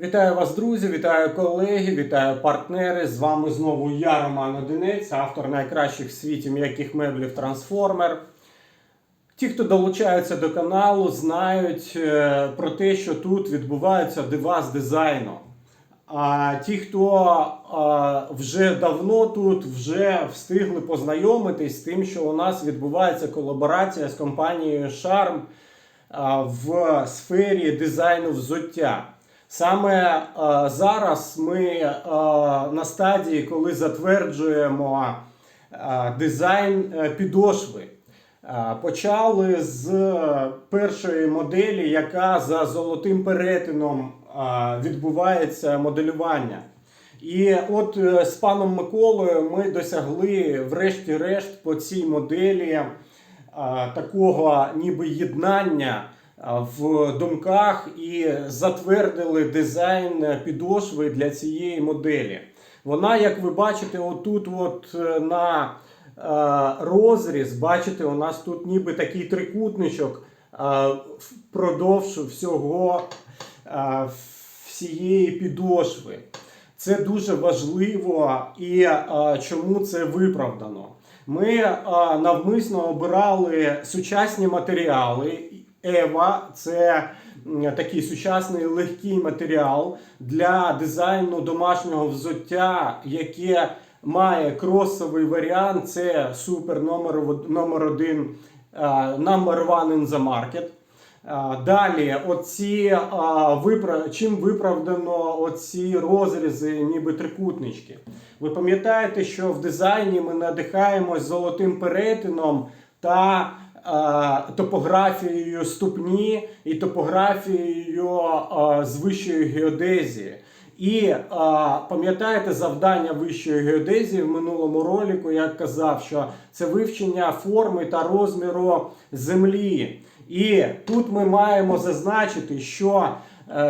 Вітаю вас, друзі, вітаю колеги, вітаю партнери. З вами знову я, Роман Одинець, автор найкращих в світі м'яких меблів Трансформер. Ті, хто долучаються до каналу, знають е, про те, що тут відбувається дива з дизайну. А ті, хто е, вже давно тут, вже встигли познайомитись з тим, що у нас відбувається колаборація з компанією Charm е, в сфері дизайну взуття. Саме е, зараз ми е, на стадії, коли затверджуємо е, дизайн підошви. Почали з першої моделі, яка за золотим перетином відбувається моделювання. І от з паном Миколою ми досягли, врешті-решт, по цій моделі такого ніби єднання в думках і затвердили дизайн підошви для цієї моделі. Вона, як ви бачите, отут от е, на е, розріз, бачите, у нас тут ніби такий трикутничок е, впродовж всього всієї підошви. Це дуже важливо і е, чому це виправдано. Ми е, навмисно обирали сучасні матеріали. Ева це такий сучасний легкий матеріал для дизайну домашнього взуття, яке має кросовий варіант. Це супер номер, номер один е, number one in the market. Далі, оці, чим виправдано оці розрізи, ніби трикутнички. Ви пам'ятаєте, що в дизайні ми надихаємось золотим перетином та топографією ступні і топографією з вищої геодезії. І пам'ятаєте завдання вищої геодезії в минулому ролику, я казав, що це вивчення форми та розміру землі. І тут ми маємо зазначити, що е,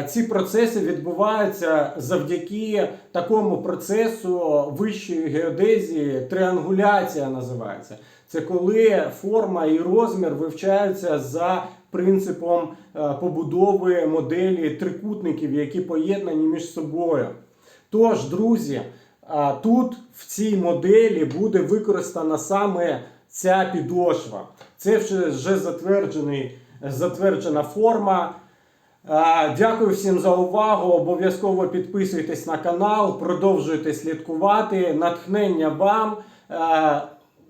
ці процеси відбуваються завдяки такому процесу вищої геодезії, тріангуляція називається. Це коли форма і розмір вивчаються за принципом е, побудови моделі трикутників, які поєднані між собою. Тож, друзі, тут в цій моделі буде використана саме ця підошва. Це вже затверджений, затверджена форма. А, Дякую всім за увагу. Обов'язково підписуйтесь на канал, продовжуйте слідкувати. Натхнення вам,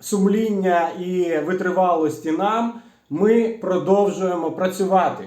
сумління і витривалості нам. Ми продовжуємо працювати.